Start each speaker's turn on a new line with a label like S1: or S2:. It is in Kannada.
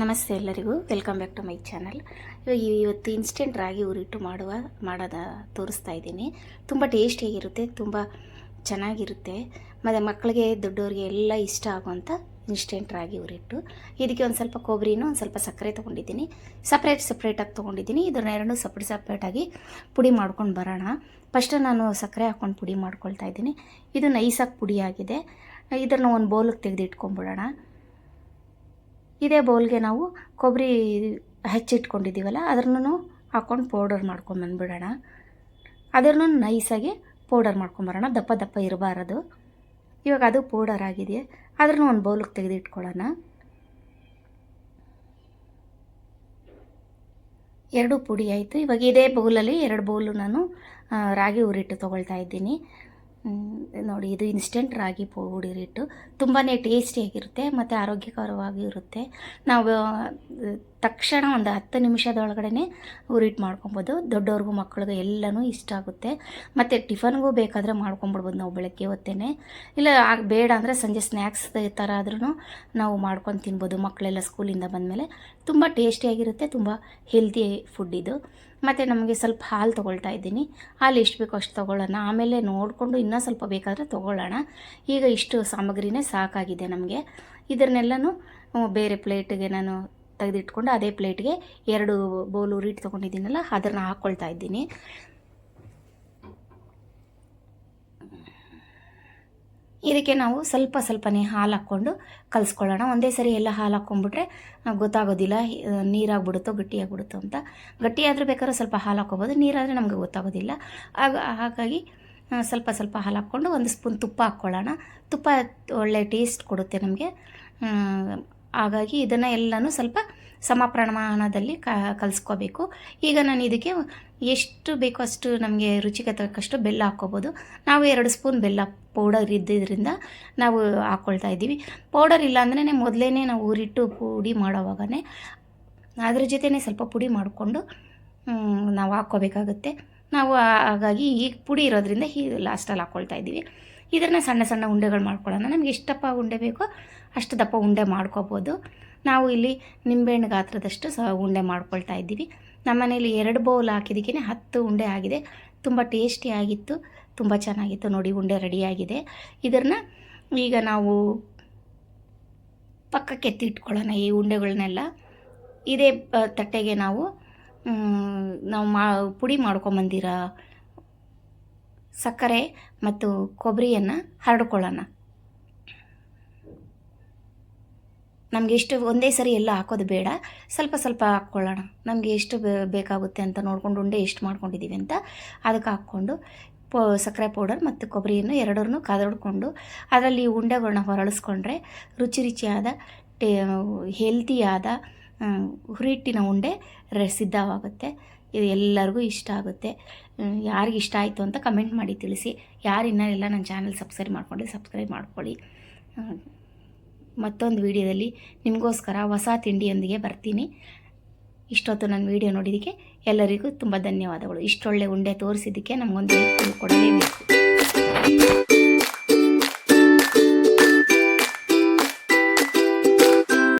S1: ನಮಸ್ತೆ ಎಲ್ಲರಿಗೂ. Welcome back to my channel ಇವಾಗ ಇವತ್ತು ಇನ್ಸ್ಟೆಂಟ್ ರಾಗಿ ಉರಿಟ್ಟು ಮಾಡುವ, ಮಾಡೋದ ತೋರಿಸ್ತಾ ಇದ್ದೀನಿ. ತುಂಬ ಟೇಸ್ಟಿಯಾಗಿರುತ್ತೆ ತುಂಬ ಚೆನ್ನಾಗಿರುತ್ತೆ. ಮತ್ತು ಮಕ್ಕಳಿಗೆ, ದೊಡ್ಡವ್ರಿಗೆ ಎಲ್ಲ ಇಷ್ಟ ಆಗುವಂಥ ಇನ್ಸ್ಟೆಂಟ್ ರಾಗಿ ಉರಿಟ್ಟು. ಇದಕ್ಕೆ ಒಂದು ಸ್ವಲ್ಪ ಕೊಬ್ಬರಿನೂ, ಒಂದು ಸ್ವಲ್ಪ ಸಕ್ಕರೆ ತೊಗೊಂಡಿದ್ದೀನಿ. ಸಪ್ರೇಟ್ ಸಪ್ರೇಟಾಗಿ ತೊಗೊಂಡಿದ್ದೀನಿ. ಇದನ್ನ ಎರಡು ಸಪ್ರೇಟ್ ಸಪ್ರೇಟಾಗಿ ಪುಡಿ ಮಾಡ್ಕೊಂಡು ಬರೋಣ. ಫಸ್ಟ್ ನಾನು ಸಕ್ಕರೆ ಹಾಕ್ಕೊಂಡು ಪುಡಿ ಮಾಡ್ಕೊಳ್ತಾ ಇದ್ದೀನಿ. ಇದು ನೈಸಾಗಿ ಪುಡಿ ಆಗಿದೆ. ಇದನ್ನು ಒಂದು ಬೌಲಿಗೆ ತೆಗೆದು ಇಟ್ಕೊಂಡ್ಬಿಡೋಣ ಇದೇ ಬೌಲ್ಗೆ ನಾವು ಕೊಬ್ಬರಿ ಹೆಚ್ಚಿಟ್ಕೊಂಡಿದ್ದೀವಲ್ಲ ಅದ್ರನ್ನೂ ಹಾಕ್ಕೊಂಡು ಪೌಡರ್ ಮಾಡ್ಕೊಂಬಂದ್ಬಿಡೋಣ ಅದನ್ನು ನೈಸಾಗಿ ಪೌಡರ್ ಮಾಡ್ಕೊಂಬರೋಣ ದಪ್ಪ ದಪ್ಪ ಇರಬಾರದು. ಇವಾಗ ಅದು ಪೌಡರ್ ಆಗಿದೆ ಅದನ್ನು ಒಂದು ಬೌಲಿಗೆ ತೆಗೆದಿಟ್ಕೊಳ್ಳೋಣ. ಎರಡು ಪುಡಿ ಆಯಿತು, ಇವಾಗ ಇದೇ ಬೌಲಲ್ಲಿ ಎರಡು ಬೌಲು ನಾನು ರಾಗಿ ಉರಿಟ್ಟು ತೊಗೊಳ್ತಾ ಇದ್ದೀನಿ. ನೋಡಿ ಇದು ಇನ್ಸ್ಟೆಂಟ್ ರಾಗಿ ಪುಡಿ ಹಿಟ್ಟು ತುಂಬಾ ಟೇಸ್ಟಿಯಾಗಿರುತ್ತೆ ಮತ್ತು ಆರೋಗ್ಯಕರವಾಗಿ ಇರುತ್ತೆ ನಾವು ತಕ್ಷಣ ಒಂದು ಹತ್ತು ನಿಮಿಷದೊಳಗಡೆ ಉರಿಟ್ಟು ಮಾಡ್ಕೊಬೋದು. ದೊಡ್ಡವ್ರಿಗೂ ಮಕ್ಕಳಿಗೂ ಎಲ್ಲನೂ ಇಷ್ಟ ಆಗುತ್ತೆ. ಮತ್ತು ಟಿಫನ್ಗೂ ಬೇಕಾದರೆ ಮಾಡ್ಕೊಂಬಿಡ್ಬೋದು ನಾವು ಬೆಳಗ್ಗೆ ಹೊತ್ತೇನೆ. ಇಲ್ಲ ಬೇಡ ಅಂದರೆ ಸಂಜೆ ಸ್ನ್ಯಾಕ್ಸ್ ಥರ ಆದ್ರೂ ನಾವು ಮಾಡ್ಕೊಂಡು ತಿನ್ಬೋದು ಮಕ್ಕಳೆಲ್ಲ ಸ್ಕೂಲಿಂದ ಬಂದಮೇಲೆ. ತುಂಬ ಟೇಸ್ಟಿಯಾಗಿರುತ್ತೆ ತುಂಬ ಹೆಲ್ದಿ ಫುಡ್ ಇದು. ಮತ್ತು ನಮಗೆ ಸ್ವಲ್ಪ ಹಾಲು ತೊಗೊಳ್ತಾ ಇದ್ದೀನಿ. ಹಾಲು ಎಷ್ಟು ಬೇಕೋ ಅಷ್ಟು ತೊಗೊಳ್ಳೋಣ. ಆಮೇಲೆ ನೋಡಿಕೊಂಡು ಇನ್ನೂ ಸ್ವಲ್ಪ ಬೇಕಾದರೆ ತೊಗೊಳ್ಳೋಣ. ಈಗ ಇಷ್ಟು ಸಾಮಗ್ರಿನೇ ಸಾಕಾಗಿದೆ ನಮಗೆ. ಇದನ್ನೆಲ್ಲನೂ ಬೇರೆ ಪ್ಲೇಟಿಗೆ ನಾನು ತೆಗೆದಿಟ್ಕೊಂಡು ಅದೇ ಪ್ಲೇಟ್ಗೆ ಎರಡು ಬೌಲು ರೀಟ್ ತೊಗೊಂಡಿದ್ದೀನಲ್ಲ, ಅದನ್ನು ಹಾಕ್ಕೊಳ್ತಾ ಇದ್ದೀನಿ. ಇದಕ್ಕೆ ನಾವು ಸ್ವಲ್ಪ ಸ್ವಲ್ಪನೇ ಹಾಲು ಹಾಕ್ಕೊಂಡು ಕಲಿಸ್ಕೊಳ್ಳೋಣ. ಒಂದೇ ಸರಿ ಎಲ್ಲ ಹಾಲು ಹಾಕ್ಕೊಂಡ್ಬಿಟ್ರೆ ಗೊತ್ತಾಗೋದಿಲ್ಲ ನೀರಾಗ್ಬಿಡುತ್ತೋ, ಗಟ್ಟಿಯಾಗ್ಬಿಡುತ್ತೋ ಅಂತ. ಗಟ್ಟಿಯಾದರೂ ಬೇಕಾದ್ರೆ ಸ್ವಲ್ಪ ಹಾಲು ಹಾಕ್ಕೋಬೋದು, ನೀರಾದರೆ ನಮಗೆ ಗೊತ್ತಾಗೋದಿಲ್ಲ. ಆಗ, ಹಾಗಾಗಿ ಸ್ವಲ್ಪ ಸ್ವಲ್ಪ ಹಾಲು ಹಾಕ್ಕೊಂಡು ಒಂದು ಸ್ಪೂನ್ ತುಪ್ಪ ಹಾಕ್ಕೊಳ್ಳೋಣ. ತುಪ್ಪ ಒಳ್ಳೆ ಟೇಸ್ಟ್ ಕೊಡುತ್ತೆ ನಮಗೆ. ಹಾಗಾಗಿ ಇದನ್ನು ಎಲ್ಲನೂ ಸ್ವಲ್ಪ ಸಮ ಪ್ರಮಾಣದಲ್ಲಿ ಕ, ಕಲಿಸ್ಕೋಬೇಕು. ಈಗ ನಾನು ಇದಕ್ಕೆ ಎಷ್ಟು ಬೇಕೋ ಅಷ್ಟು ನಮಗೆ ರುಚಿಗೆ ತಕ್ಕಷ್ಟು ಬೆಲ್ಲ ಹಾಕ್ಕೋಬೋದು. ನಾವು ಎರಡು ಸ್ಪೂನ್ ಬೆಲ್ಲ ಪೌಡರ್ ಇದ್ದಿದ್ದರಿಂದ ನಾವು ಹಾಕ್ಕೊಳ್ತಾ ಇದ್ದೀವಿ. ಪೌಡರ್ ಇಲ್ಲ ಅಂದ್ರೆ ಮೊದಲೇ ನಾವು ಊರಿಟ್ಟು ಪುಡಿ ಮಾಡೋವಾಗನೇ ಅದ್ರ ಜೊತೆನೇ ಸ್ವಲ್ಪ ಪುಡಿ ಮಾಡಿಕೊಂಡು ನಾವು ಹಾಕ್ಕೋಬೇಕಾಗುತ್ತೆ. ನಾವು ಹಾಗಾಗಿ ಈಗ ಪುಡಿ ಇರೋದ್ರಿಂದ ಈ ಲಾಸ್ಟಲ್ಲಿ ಹಾಕ್ಕೊಳ್ತಾ ಇದ್ದೀವಿ. ಇದನ್ನು ಸಣ್ಣ ಸಣ್ಣ ಉಂಡೆಗಳು ಮಾಡ್ಕೊಳ್ಳೋಣ. ನಮಗೆ ಎಷ್ಟಪ್ಪ ಉಂಡೆ ಬೇಕೋ ಅಷ್ಟು ದಪ್ಪ ಉಂಡೆ ಮಾಡ್ಕೋಬೋದು. ನಾವು ಇಲ್ಲಿ ನಿಂಬೆಹಣ್ಣು ಗಾತ್ರದಷ್ಟು ಸಹ ಉಂಡೆ ಮಾಡ್ಕೊಳ್ತಾ ಇದ್ದೀವಿ. ನಮ್ಮ ಮನೇಲಿ ಎರಡು ಬೌಲ್ ಹಾಕಿದ್ದಕ್ಕೇ ಹತ್ತು ಉಂಡೆ ಆಗಿದೆ. ತುಂಬ ಟೇಸ್ಟಿ ಆಗಿತ್ತು, ತುಂಬ ಚೆನ್ನಾಗಿತ್ತು. ನೋಡಿ, ಉಂಡೆ ರೆಡಿಯಾಗಿದೆ ಇದನ್ನು ಈಗ ನಾವು ಪಕ್ಕಕ್ಕೆ ಎತ್ತಿಟ್ಕೊಳ್ಳೋಣ ಈ ಉಂಡೆಗಳನ್ನೆಲ್ಲ ಇದೇ ತಟ್ಟೆಗೆ ನಾವು ನಾವು ಮಾ, ಪುಡಿ ಮಾಡ್ಕೊಂಬಂದಿರೋ? ಸಕ್ಕರೆ ಮತ್ತು ಕೊಬ್ಬರಿಯನ್ನು ಹರಡ್ಕೊಳ್ಳೋಣ. ನಮಗೆ ಎಷ್ಟು ಒಂದೇ ಸರಿ ಎಲ್ಲ ಹಾಕೋದು ಬೇಡ. ಸ್ವಲ್ಪ ಸ್ವಲ್ಪ ಹಾಕ್ಕೊಳ್ಳೋಣ. ನಮಗೆ ಎಷ್ಟು ಬೇಕಾಗುತ್ತೆ ಅಂತ ನೋಡಿಕೊಂಡು ಉಂಡೆ ಎಷ್ಟು ಮಾಡ್ಕೊಂಡಿದ್ದೀವಿ ಅಂತ ಅದಕ್ಕೆ ಹಾಕ್ಕೊಂಡು ಪೋ, ಸಕ್ಕರೆ ಪೌಡರ್ ಮತ್ತು ಕೊಬ್ಬರಿಯನ್ನು ಎರಡರನ್ನೂ ಕದಡ್ಕೊಂಡು ಅದರಲ್ಲಿ ಉಂಡೆಗಳನ್ನ ಹೊರಳಿಸ್ಕೊಂಡ್ರೆ ರುಚಿ ರುಚಿಯಾದ ಟೇ ಹೆಲ್ತಿಯಾದ ಹುರಿಟ್ಟಿನ ಉಂಡೆ ಸಿದ್ಧವಾಗುತ್ತೆ. ಇದು ಎಲ್ಲರಿಗೂ ಇಷ್ಟ ಆಗುತ್ತೆ. ಯಾರಿಗೆ ಇಷ್ಟ ಆಯಿತು ಅಂತ ಕಮೆಂಟ್ ಮಾಡಿ ತಿಳಿಸಿ. ಯಾರು ಎಲ್ಲ ನನ್ನ ಚಾನಲ್ ಸಬ್ಸ್ಕ್ರೈಬ್ ಮಾಡ್ಕೊಂಡು ಸಬ್ಸ್ಕ್ರೈಬ್ ಮಾಡ್ಕೊಳ್ಳಿ. ಮತ್ತೊಂದು ವಿಡಿಯೋದಲ್ಲಿ ನಿಮಗೋಸ್ಕರ ಹೊಸ ತಿಂಡಿಯೊಂದಿಗೆ ಬರ್ತೀನಿ. ಇಷ್ಟೊತ್ತು ನನ್ನ ವಿಡಿಯೋ ನೋಡಿದ್ದಕ್ಕೆ ಎಲ್ಲರಿಗೂ ತುಂಬ ಧನ್ಯವಾದಗಳು. ಇಷ್ಟೊಳ್ಳೆ ಉಂಡೆ ತೋರಿಸಿದ್ದಕ್ಕೆ ನಮಗೊಂದು ಕೊಡಲೇಬೇಕು